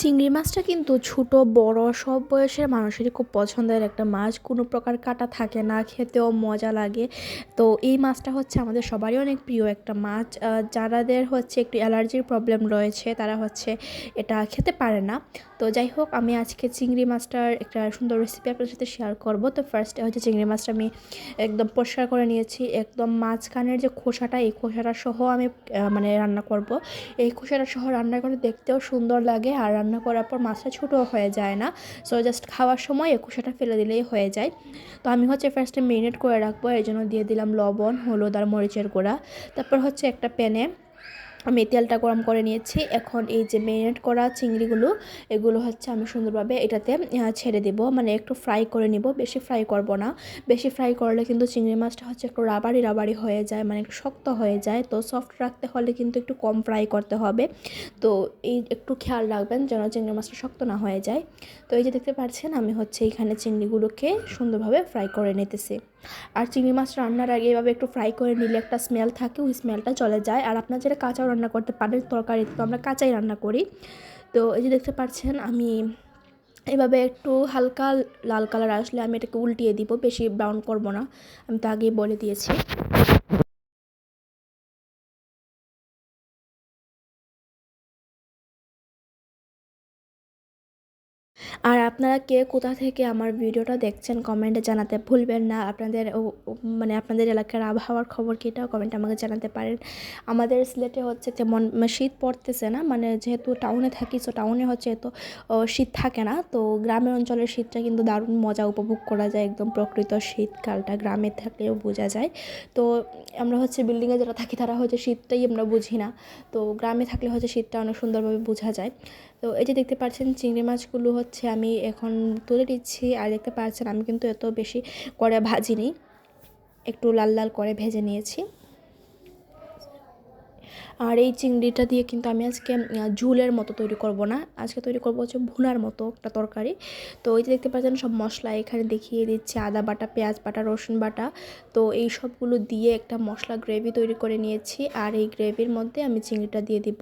চিংড়ি মাছটা কিন্তু ছোট, বড়, সব বয়সের মানুষেরই খুব পছন্দের একটা মাছ। কোনো প্রকার কাটা থাকে না, খেতেও মজা লাগে। তো এই মাছটা হচ্ছে আমাদের সবারই অনেক প্রিয় একটা মাছ। যারাদের হচ্ছে একটু অ্যালার্জির প্রবলেম রয়েছে, তারা হচ্ছে এটা খেতে পারে না। তো যাই হোক, আমি আজকে চিংড়ি মাছটার একটা সুন্দর রেসিপি আপনার সাথে শেয়ার করব। তো ফার্স্টে হচ্ছে চিংড়ি মাছটা আমি একদম পরিষ্কার করে নিয়েছি। একদম মাঝখানের যে খোসাটা, এই খোসাটা সহ আমি মানে রান্না করব। এই খোসাটা সহ রান্না করে দেখতেও সুন্দর লাগে আর রান্না করার পর মাছটা ছোটো হয়ে যায় না। সো জাস্ট খাওয়ার সময় একুশাটা ফেলে দিলেই হয়ে যায়। তো আমি হচ্ছে ফার্স্টে মেরিনেট করে রাখব এই জন্য দিয়ে দিলাম লবণ, হলুদ আর মরিচের গুঁড়া। তারপর হচ্ছে একটা প্যানে আমি তেলটা গরম করে নিয়েছি। এখন এই যে মেরিনেট করা চিংড়িগুলো, এগুলো হচ্ছে আমি সুন্দরভাবে এটাতে ছেড়ে দেব। মানে একটু ফ্রাই করে নিব। বেশি ফ্রাই করব না। বেশি ফ্রাই করলে কিন্তু চিংড়ি মাছটা হচ্ছে একটু রাবারি রাবারি হয়ে যায়। মানে একটু শক্ত হয়ে যায়। তো সফট রাখতে হলে কিন্তু একটু কম ফ্রাই করতে হবে। তো এই একটু খেয়াল রাখবেন যেন চিংড়ি মাছটা শক্ত না হয়ে যায়। তো এই যে দেখতে পাচ্ছেন, আমি হচ্ছে এখানে চিংড়িগুলোকে সুন্দরভাবে ফ্রাই করে নিতেছি। আর চিংড়ি মাছ রান্নার আগে এভাবে একটু ফ্রাই করে নিলে একটা স্মেল থাকে, ওই স্মেলটা চলে যায়। আর আপনার যেটা কাঁচাও রান্না করতে পারেন তরকারি, তো আমরা কাঁচাই রান্না করি। তো এই যে দেখতে পাচ্ছেন, আমি এভাবে একটু হালকা লাল কালার আসলে আমি এটাকে উল্টিয়ে দিব, বেশি ব্রাউন করব না। আমি তো আগেই বলে দিয়েছি। আর আপনারা কে কোথা থেকে আমার ভিডিওটা দেখছেন কমেন্টে জানাতে ভুলবেন না। আপনাদের মানে আপনাদের এলাকার আবহাওয়ার খবর কি এটাও কমেন্টে আমাকে জানাতে পারেন। আমাদের সিলেটে হচ্ছে তেমন মানে শীত পড়তেছে না মানে যেহেতু টাউনে থাকি সো টাউনে হচ্ছে এত শীত থাকে না। তো গ্রামের অঞ্চলের শীতটা কিন্তু দারুণ মজা উপভোগ করা যায়, একদম প্রকৃত শীতকালটা গ্রামে থাকলেও বোঝা যায়। তো আমরা হচ্ছে বিল্ডিংয়ে যারা থাকি তারা হচ্ছে শীতটাই আমরা বুঝি না। তো গ্রামে থাকলে হচ্ছে শীতটা অনেক সুন্দরভাবে বোঝা যায়। তো এই যে দেখতে পাচ্ছেন চিংড়ি মাছগুলো হচ্ছে আমি এখন তুলে দিচ্ছি আর দেখতে পাচ্ছেন আমি কিন্তু এত বেশি করে ভাজিনি। একটু লাল লাল করে ভেজে নিয়েছি। আর এই চিংড়িটা দিয়ে কিন্তু আমি আজকে ঝুলের মতো তৈরি করব না। আজকে তৈরি করব হচ্ছে ভুনার মতো একটা তরকারি। তো এই যে দেখতে পাচ্ছেন সব মশলা এখানে দেখিয়ে দিচ্ছে। আদা বাটা, পেঁয়াজ বাটা, রসুন বাটা। তো এই সবগুলো দিয়ে একটা মশলা গ্রেভি তৈরি করে নিয়েছি। আর এই গ্রেভির মধ্যে আমি চিংড়িটা দিয়ে দিব।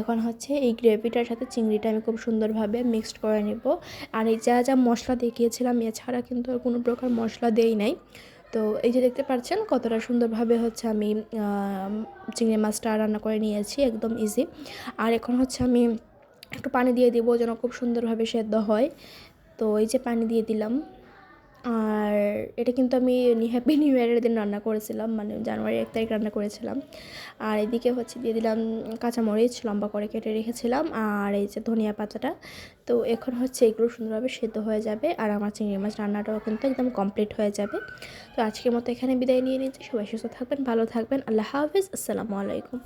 এখন হচ্ছে এই গ্রেভিটার সাথে চিংড়িটা আমি খুব সুন্দরভাবে মিক্সড করে নেব। আর এই যা যা মশলা দেখিয়েছিলাম, এছাড়া কিন্তু আর কোনো প্রকার মশলা দেই নাই। তো এই যে দেখতে পাচ্ছেন, কতটা সুন্দরভাবে হচ্ছে আমি চিংড়ি মাছটা রান্না করে নিয়েছি, একদম ইজি আর এখন হচ্ছে আমি একটু পানি দিয়ে দিব যেন খুব সুন্দরভাবে সেদ্ধ হয়। তো এই যে পানি দিয়ে দিলাম। আর এটা কিন্তু আমি হ্যাপি নিউ ইয়ারের দিন রান্না করেছিলাম মানে জানুয়ারি এক তারিখ রান্না করেছিলাম। আর এদিকে হচ্ছে দিয়ে দিলাম কাঁচামরিচ, লম্বা করে কেটে রেখেছিলাম, আর এই যে ধনিয়া পাতাটা। তো এখন হচ্ছে এগুলো সুন্দরভাবে সেদ্ধ হয়ে যাবে, আর আমার চিংড়ি মাছ রান্নাটাও কিন্তু একদম কমপ্লিট হয়ে যাবে। তো আজকের মতো এখানে বিদায় নিয়ে নিচ্ছি, সবাই সুস্থ থাকবেন, ভালো থাকবেন, আল্লাহ হাফিজ, আসসালামু আলাইকুম।